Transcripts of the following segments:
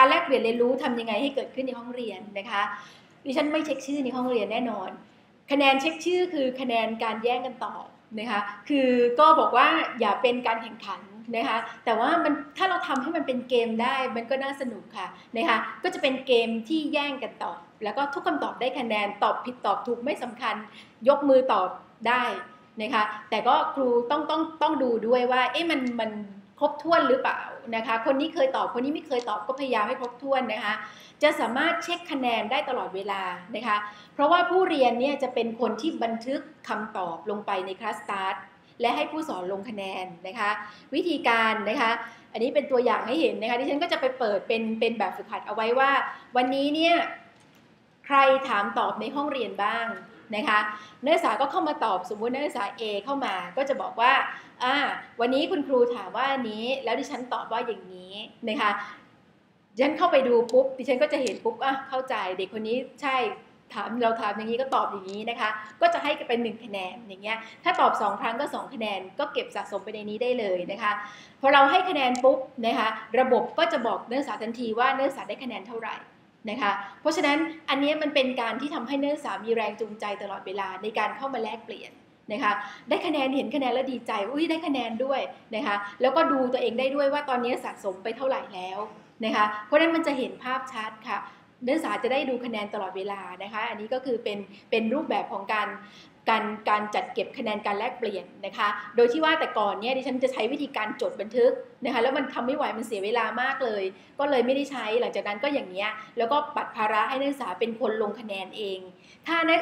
การแลกเปลี่ยนเรียนรู้ทำยังไงให้เกิดขึ้นในห้องเรียนนะคะดิฉันไม่เช็คชื่อในห้องเรียนแน่นอน คะแนนเช็คชื่อคือคะแนนการแย่งกันตอบนะคะคือก็บอกว่าอย่าเป็นการแข่งขันนะคะแต่ว่ามันถ้าเราทำให้มันเป็นเกมได้มันก็น่าสนุกค่ะนะคะก็จะเป็นเกมที่แย่งกันตอบ แล้วก็ทุกคำตอบได้คะแนนตอบผิดตอบถูกไม่สำคัญ ยกมือตอบได้นะคะแต่ก็ครูต้องต้องต้องดูด้วยว่าเอ๊ะมันมัน ครบถ้วนหรือเปล่านะคะ คนนี้เคยตอบคนนี้ไม่เคยตอบก็พยายามให้ครบถ้วนนะคะ จะสามารถเช็คคะแนนได้ตลอดเวลานะคะ เพราะว่าผู้เรียนเนี่ยจะเป็นคนที่บันทึกคำตอบลงไปในคลาสสตาร์ทและให้ผู้สอนลงคะแนนนะคะ วิธีการนะคะ อันนี้เป็นตัวอย่างให้เห็นนะคะที่ฉันก็จะไปเปิดเป็นเป็นแบบฝึกหัดเอาไว้ว่า วันนี้เนี่ยใครถามตอบในห้องเรียนบ้างนะคะนักศึกษาก็เข้ามาตอบสมมุตินักศึกษา A เข้ามาก็จะบอกว่า อ่าวันนี้คุณครูถามว่านี้ แล้วดิฉันตอบว่าอย่างนี้นะคะดิฉันเข้าไปดูปุ๊บดิฉันก็จะเห็นปุ๊บอะเข้าใจเด็กคนนี้ใช่ถามเราถามอย่างนี้ก็ตอบอย่างนี้นะคะ ก็จะให้เป็น 1 คะแนนอย่างเงี้ยถ้าตอบ 2 ครั้งก็ 2 คะแนนก็เก็บสะสมไปในนี้ได้เลยนะคะพอเราให้คะแนนปุ๊บนะคะระบบก็จะบอกเนักศึกษาทันทีว่าเนักศึกษาได้คะแนนเท่าไหร่นะคะเพราะฉะนั้นอันนี้มันเป็นการที่ทำให้เนักศึกษามีแรงจูงใจตลอดเวลาในการเข้ามาแลกเปลี่ยน นะคะได้คะแนนเห็นคะแนนแล้วดีใจอุ้ยได้คะแนนด้วยนะคะแล้วก็ดูตัวเองได้ด้วยว่าตอนนี้สะสมไปเท่าไหร่แล้วนะคะเพราะนั้นมันจะเห็นภาพชัดค่ะนักศึกษาจะได้ดูคะแนนตลอดเวลานะคะอันนี้ก็คือเป็นเป็นรูปแบบของการการการจัดเก็บคะแนนการแลกเปลี่ยนนะคะ โดยที่ว่าแต่ก่อนเนี่ยดิฉันจะใช้วิธีการจดบันทึกนะคะแล้วมันทำไม่ไหวมันเสียเวลามากเลย ก็เลยไม่ได้ใช้หลังจากนั้นก็อย่างเนี้ยแล้วก็ปัดภาระให้นักศึกษาเป็นคนลงคะแนนเอง ถ้านัก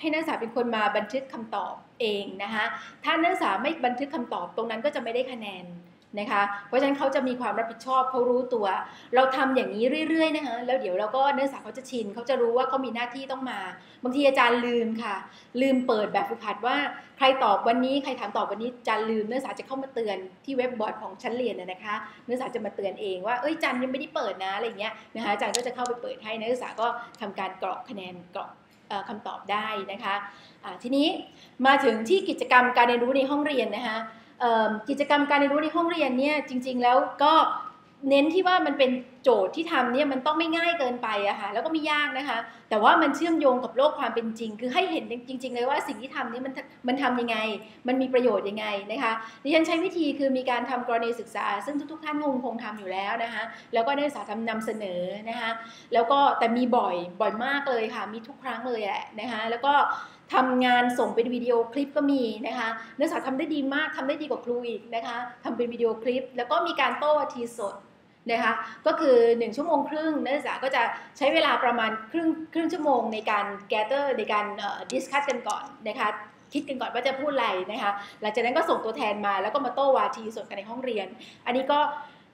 ให้นักศึกษาเป็นคนมาบันทึกคำตอบ เองนะคะถ้านักศึกษาไม่บันทึกคำตอบตรงนั้นก็จะไม่ได้คะแนนนะคะเพราะฉะนั้นเขาจะมีความรับผิดชอบเขารู้ตัว เราทำอย่างนี้เรื่อยๆนะคะแล้วเดี๋ยวเราก็นักศึกษาเขาจะชินเขาจะรู้ว่าเขามีหน้าที่ต้องมา บางทีอาจารย์ลืมค่ะ ลืมเปิดแบบฝึกหัดว่าใครตอบวันนี้ใครถามตอบวันนี้อาจารย์ลืมนักศึกษาจะเข้ามาเตือนที่เว็บบอร์ดของชั้นเรียนนะคะนักศึกษาจะมาเตือนเองว่าเอ้ยอาจารย์ยังไม่ได้เปิดนะอะไรเงี้ยนะคะอาจารย์ก็จะเข้าไปเปิดให้นักศึกษาก็ทำการกรอกคะแนนกรอก คำตอบได้นะคะทีนี้มาถึงที่กิจกรรมการเรียนรู้ในห้องเรียนนะคะกิจกรรมการเรียนรู้ในห้องเรียนเนี่ยจริง ๆ แล้วก็เน้นที่ว่ามันเป็นโจทย์ที่ทำเนี่ยมันต้องไม่ง่ายเกินไปอะค่ะแล้วก็ไม่ยากนะคะ แต่ว่ามันเชื่อมโยงกับโลกความเป็นจริง คือให้เห็นจริง ๆ เลยว่าสิ่งที่ทำนี่มันมันทำยังไง มันมีประโยชน์ยังไงนะคะดิฉันใช้วิธีคือมีการทำกรณีศึกษา ซึ่งทุก ๆ ท่านคงคงทำอยู่แล้วนะคะแล้วก็ได้สาทำนำเสนอนะคะแล้วก็แต่มีบ่อยบ่อยมากเลยค่ะ มีทุกครั้งเลยแหละนะคะแล้วก็ทำงานส่งเป็นวิดีโอคลิปก็มีนะคะนักศึกษาทำได้ดีมากทำได้ดีกว่าครูอีกนะคะทำเป็นวิดีโอคลิป แล้วก็มีการโต้ทีสด นะคะก็คือ 1 ชั่วโมงครึ่งนักศึกษาก็จะใช้เวลาประมาณครึ่งครึ่งชั่วโมงในการแกเตอร์ในการดิสคัสกันก่อนนะคะคิดกันก่อนว่าจะพูดอะไรนะคะหลังจากนั้นก็ส่งตัวแทนมาแล้วก็มาโต้วาทีสดกันในห้องเรียน อันนี้ก็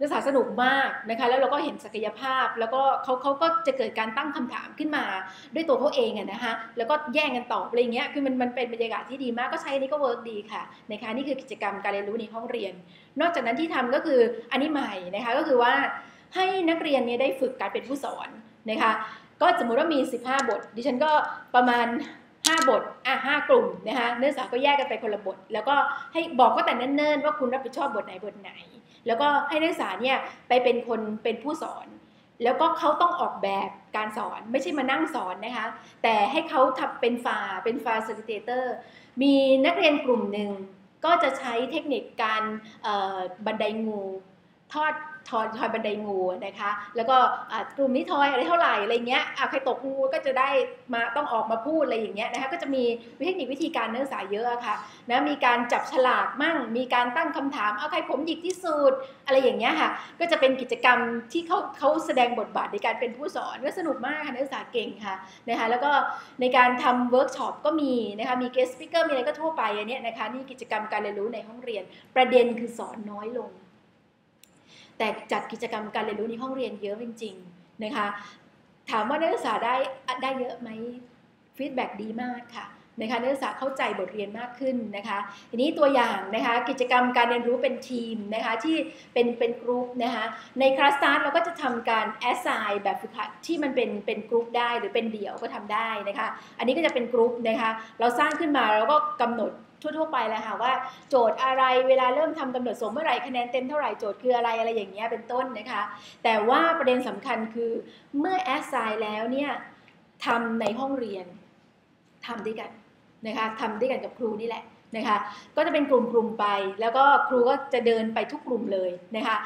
นักศึกษาสนุกมากนะคะแล้วเราก็เห็นศักยภาพ แล้วก็เขาเขาก็จะเกิดการตั้งคำถามขึ้นมาด้วยตัวเขาเองอะนะคะแล้วก็แย่งกันตอบอะไรเงี้ยคือมันมันเป็นบรรยากาศที่ดีมากก็ใช้นี้ก็เวิร์กดีค่ะนะคะนี่คือกิจกรรมการเรียนรู้ในห้องเรียน นอกจากนั้นที่ทำก็คืออันนี้ใหม่นะคะก็คือว่าให้นักเรียนเนี่ยได้ฝึกการเป็นผู้สอนนะคะก็สมมุติว่ามี 15 บท ดิฉันก็ประมาณ 5 บท อะห้ากลุ่มนะคะนักศึกษาก็แยกกันไปคนละบท แล้วก็ให้บอกก็แต่เนิ่นๆว่าคุณรับผิดชอบบทไหนบทไหน แล้วก็ให้นักศึกษาเนี่ยไปเป็นคนเป็นผู้สอน แล้วก็เขาต้องออกแบบการสอนไม่ใช่มานั่งสอนนะคะ แต่ให้เขาทำเป็นฟาเป็นฟาสติเตเตอร์มีนักเรียนกลุ่มหนึ่งก็จะใช้เทคนิคการบันไดงูทอด ทอยทอยบันไดงูนะคะ แล้วก็กลุ่มนี้ทอยอะไรเท่าไหร่อะไรเงี้ยใครตกงูก็จะได้มาต้องออกมาพูดอะไรอย่างเงี้ยนะคะก็จะมีเทคนิควิธีการเนื้อสายเยอะค่ะนะมีการจับฉลากมั่ง มีการตั้งคำถามเอาใครผมหยิกที่สุดอะไรอย่างเงี้ยค่ะ ก็จะเป็นกิจกรรมที่เขาเขาแสดงบทบาทในการเป็นผู้สอนก็สนุกมากค่ะนักศึกษาเก่งค่ะนะคะแล้วก็ในการทำเวิร์กช็อปก็มีนะคะมีเกสต์สปิเกอร์มีอะไรก็ทั่วไปอันนี้นะคะนี่กิจกรรมการเรียนรู้ในห้องเรียน ประเด็นคือสอนน้อยลง แต่จัดกิจกรรมการเรียนรู้ในห้องเรียนเยอะจริงๆนะคะถามว่านักศึกษาได้ได้เยอะไหมฟีดแบ็ดีมากค่ะนะคะนักศึกษาเข้าใจบทเรียนมากขึ้นนะคะทีนี้ตัวอย่างนะคะกิจกรรมการเรียนรู้เป็นทีมนะคะที่เป็นเป็นกรุ๊ปนะคะในคลาสสตาร์เราก็จะทำการแอสไซน์แบบฝึกหัดที่มันเป็นเป็นกรุ๊ปได้หรือเป็นเดี่ยวก็ทำได้นะคะอันนี้ก็จะเป็นกรุ๊ปนะคะเราสร้างขึ้นมาแล้วก็กำหนด ทั่วๆไปแหละค่ะว่าโจทย์อะไรเวลาเริ่มทำกำหนดสมเมื่อไหร่คะแนนเต็มเท่าไหร่โจทย์คืออะไรอะไรอย่างเงี้ยเป็นต้นนะคะ แต่ว่าประเด็นสำคัญคือเมื่อแอสไซน์แล้วเนี่ยทำในห้องเรียนทำด้วยกันนะคะทำด้วยกันกับครูนี่แหละนะคะก็จะเป็นกลุ่มๆไป แล้วก็ครูก็จะเดินไปทุกกลุ่มเลยนะคะ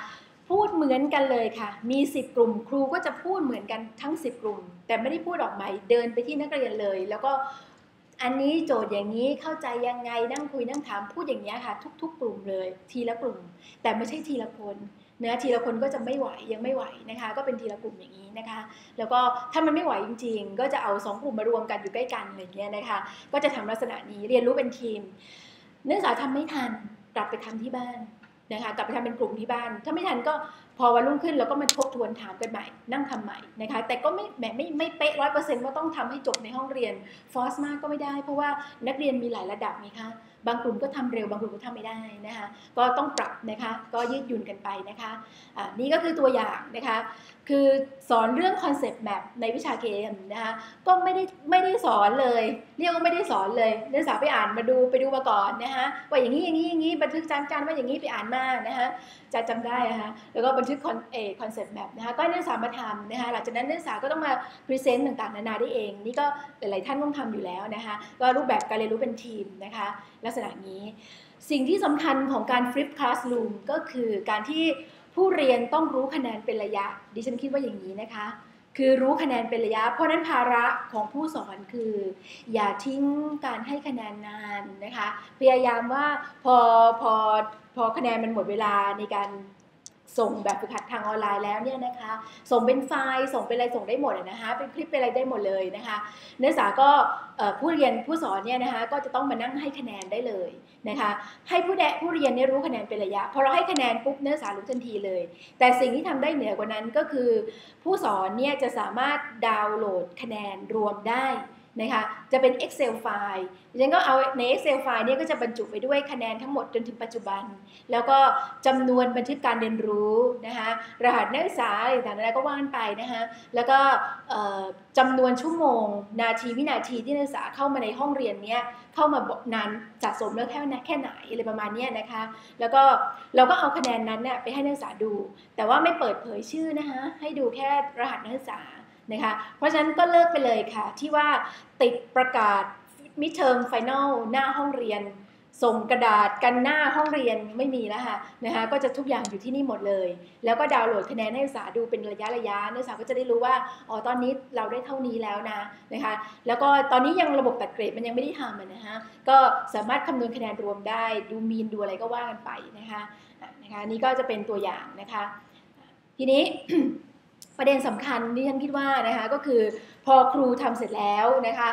พูดเหมือนกันเลยค่ะ มี 10 กลุ่ม ครูก็จะพูดเหมือนกันทั้ง 10 กลุ่ม แต่ไม่ได้พูดออกมาเดินไปที่นักเรียนเลย แล้วก็ อันนี้โจทย์อย่างนี้เข้าใจยังไงนั่งคุยนั่งถามพูดอย่างนี้ค่ะ ทุก ๆ กลุ่มเลย ทีละกลุ่ม แต่ไม่ใช่ทีละคนเนื้อทีละคนก็จะไม่ไหวยังไม่ไหวนะคะ ก็เป็นทีละกลุ่มอย่างนี้นะคะ แล้วก็ถ้ามันไม่ไหวจริง ๆ ก็จะเอาสองกลุ่มมารวมกันอยู่ใกล้กันอะไรเงี้ยนะคะ ก็จะทำลักษณะนี้เรียนรู้เป็นทีม เนื่องจากทำไม่ทันกลับไปทำที่บ้าน นะคะกลับไปทำเป็นกลุ่มที่บ้าน ถ้าไม่ทันก็พอวันรุ่งขึ้นเราก็มาทบทวนถามกันใหม่ นั่งทำใหม่นะคะแต่ก็ไม่แหมไม่ไม่เป๊ะร้อยเปอร์เซ็นต์ว่าต้องทำให้จบในห้องเรียนฟอสมากก็ไม่ได้ เพราะว่านักเรียนมีหลายระดับไงคะ บางกลุ่มก็ทำเร็วบางกลุ่มก็ทำไม่ได้นะคะก็ต้องปรับนะคะก็ยืดหยุ่นกันไปนะคะะนี่ก็คือตัวอย่างนะคะคือสอนเรื่องคอนเซปต์แมปในวิชาเคมนะคะก็ไม่ได้ไม่ได้สอนเลย เรียกว่าไม่ได้สอนเลยนักศึกษาไปอ่านมาดูไปดูมาก่อนนะคะว่าอย่างนี้อย่างนี้อย่างนี้บันทึกจำการว่าอย่างนี้ไปอ่านมานะคะจะจำได้นะคะแล้วก็บันทึกคอนเอคอนเซปต์แมปนะคะก็นักศึกษามาทำนะคะหลังจากนั้นนักศึกษาก็ต้องมาพรีเซนต์ต่างๆ นานาได้เอง นี่ก็หลายๆท่านต้องทำอยู่แล้วนะคะก็รูปแบบการเรียนรู้เป็นทีมนะคะลักษณะนี้ สิ่งที่สำคัญของการฟลิปคลาส r ูมก็คือการที่ผู้เรียนต้องรู้คะแนนเป็นระยะ ดิฉันคิดว่าอย่างนี้นะคะ คือรู้คะแนนเป็นระยะ เพราะนั้นภาระของผู้สอนคือ อย่าทิ้งการให้คะแนนนานนะคะ พยายามว่าพอพอพอคะแนนมันหมดเวลาในการ ส่งแบบฝึกหัดทางออนไลน์แล้วเนี่ยนะคะ ส่งเป็นไฟล์ส่งเป็นอะไรส่งได้หมดนะคะ เป็นคลิปเป็นอะไรได้หมดเลยนะคะนักศึกษาก็ผู้เรียนผู้สอนเนี่ยนะคะก็จะต้องมานั่งให้คะแนนได้เลยนะคะให้ผู้แดผู้เรียนเนี่ยรู้คะแนนเป็นระยะพอเราให้คะแนนปุ๊บนักศึกษารู้ทันทีเลย แต่สิ่งที่ทำได้เหนือกว่านั้นก็คือ ผู้สอนเนี่ยจะสามารถดาวน์โหลดคะแนนรวมได้ นะคะจะเป็น Excel ไฟล์ดิฉันก็เอาใน Excel ไฟล์นี้ก็จะบรรจุไปด้วยคะแนนทั้งหมดจนถึงปัจจุบัน แล้วก็จำนวนบันทึกการเรียนรู้นะคะรหัสนักศึกษาอะไรต่างๆก็ว่านไปนะคะแล้วก็จำนวนชั่วโมง นาทีวินาทีที่นักศึกษาเข้ามาในห้องเรียนนี้เข้ามานานสะสมแล้วแค่แค่ไหนอะไรประมาณนี้นะคะแล้วก็เราก็เอาคะแนนนั้นเนี่ยไปให้นักศึกษาดู แต่ว่าไม่เปิดเผยชื่อนะคะให้ดูแค่รหัสนักศึกษา นะคะ เพราะฉะนั้นก็เลิกไปเลยค่ะ ที่ว่าติดประกาศมิเทอมไฟแนลหน้าห้องเรียน ส่งกระดาษกันหน้าห้องเรียนไม่มีแล้วค่ะนะคะก็จะทุกอย่างอยู่ที่นี่หมดเลย แล้วก็ดาวน์โหลดคะแนนให้นักศึกษาดูเป็นระยะระยะนักศึกษาก็จะได้รู้ว่าอ๋อตอนนี้เราได้เท่านี้แล้วนะนะคะแล้วก็ตอนนี้ยังระบบตัดเกรดมันยังไม่ได้ทำนะคะก็สามารถคำนวณคะแนนรวมได้ดูมีนดูอะไรก็ว่ากันไปนะคะนะคะนี่ก็จะเป็นตัวอย่างนะคะ ทีนี้ ประเด็นสำคัญที่ฉันคิดว่านะคะก็คือพอครูทำเสร็จแล้วนะคะ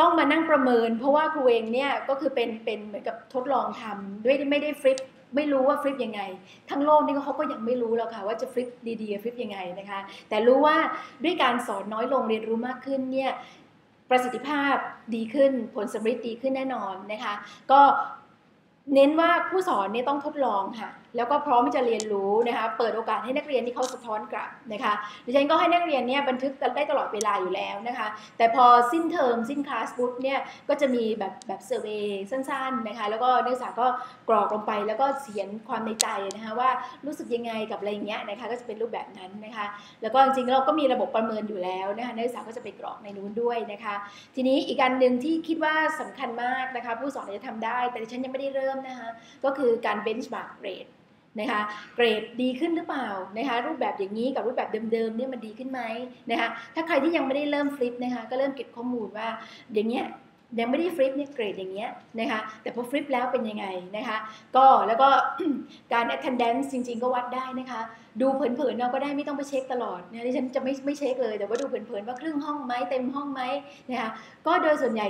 ต้องมานั่งประเมิน เพราะว่าครูเองเนี่ยก็คือเป็นเป็นเหมือนกับทดลองทำด้วยไม่ได้ฟลิปไม่รู้ว่าฟลิปยังไง ทั้งโลกนี่เขาก็ยังไม่รู้แล้วค่ะว่าจะฟลิปดีๆฟลิปยังไงนะคะ แต่รู้ว่าด้วยการสอนน้อยลงเรียนรู้มากขึ้นเนี่ยประสิทธิภาพดีขึ้นผลสำเร็จดีขึ้นแน่นอนนะคะ ก็เน้นว่าผู้สอนเนี่ยต้องทดลองค่ะ แล้วก็พร้อมที่จะเรียนรู้นะคะเปิดโอกาสให้นักเรียนที่เขาสะท้อนกลับนะคะดิฉันก็ให้นักเรียนเนี่ยบันทึกได้ตลอดเวลาอยู่แล้วนะคะ แต่พอสิ้นเทอมสิ้นคลาสบุ๊กเนี่ยก็จะมีแบบแบบเซอร์เวยสั้นๆนะคะแล้วก็นักศึกษาก็กรอกลงไปแล้วก็เขียนความในใจนะคะว่ารู้สึกยังไงกับอะไรเงี้ยนะคะก็จะเป็นรูปแบบนั้นนะคะ แล้วก็จริงๆเราก็มีระบบประเมินอยู่แล้วนะคะนักศึกษาก็จะไปกรอกในนู้นด้วยนะคะ ทีนี้อีกการหนึ่งที่คิดว่าสำคัญมากนะคะ ผู้สอนจะทำได้ แต่ดิฉันยังไม่ได้เริ่มนะคะก็คือการเบ นะคะเกรดดีขึ้นหรือเปล่านะคะรูปแบบอย่างนี้กับรูปแบบเดิมๆเนี่ยมันดีขึ้นไหมนะคะถ้าใครที่ยังไม่ได้เริ่มฟลิปนะคะก็เริ่มเก็บข้อมูลว่าอย่างเงี้ยยังไม่ได้ฟลิปเนี่ยเกรดอย่างเงี้ยนะคะแต่พอฟลิปแล้วเป็นยังไงนะคะก็แล้วก็การ attendance จริง ๆ ก็วัดได้นะคะ ดูเผินๆเราก็ได้ไม่ต้องไปเช็คตลอดนะที่ฉันจะไม่ไม่เช็คเลยแต่ว่าดูเผินๆว่าครึ่งห้องไหมเต็มห้องไหมนะคะก็โดยส่วนใหญ่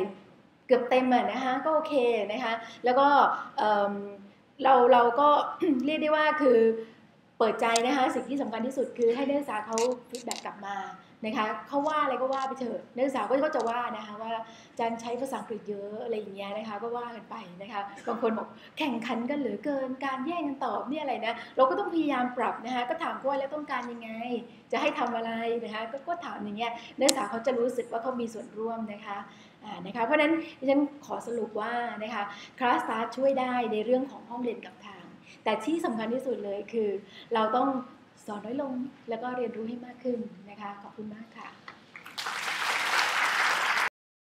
เกือบเต็มอะนะคะก็โอเคนะคะแล้วก็ เราเราก็เรียกได้ว่าคือเปิดใจนะคะ สิ่งที่สำคัญที่สุดคือให้นักศึกษาเขาฟีดแบ็กกลับมา นะคะเขาว่าอะไรก็ว่าไปเถอะนักศึกษาก็จะว่านะคะว่าอาจารย์ใช้ภาษาอังกฤษเยอะอะไรอย่างเงี้ยนะคะก็ว่ากันไปนะคะบางคนบอกแข่งขันกันเหลือเกินการแย่งกันตอบเนี่ยอะไรนะเราก็ต้องพยายามปรับนะคะก็ถามว่าแล้วต้องการยังไง จะให้ทำอะไรนะคะก็ก็ถามอย่างเงี้ยนักศึกษาเขาจะรู้สึกว่าเขามีส่วนร่วมนะคะอ่านะคะเพราะฉะนั้นดิฉันขอสรุปว่านะคะคลาสสตาร์ช่วยได้ในเรื่องของห้องเรียนกับทาง แต่ที่สำคัญที่สุดเลยคือเราต้อง สอนน้อยลง แล้วก็เรียนรู้ให้มากขึ้นนะคะ ขอบคุณมากค่ะ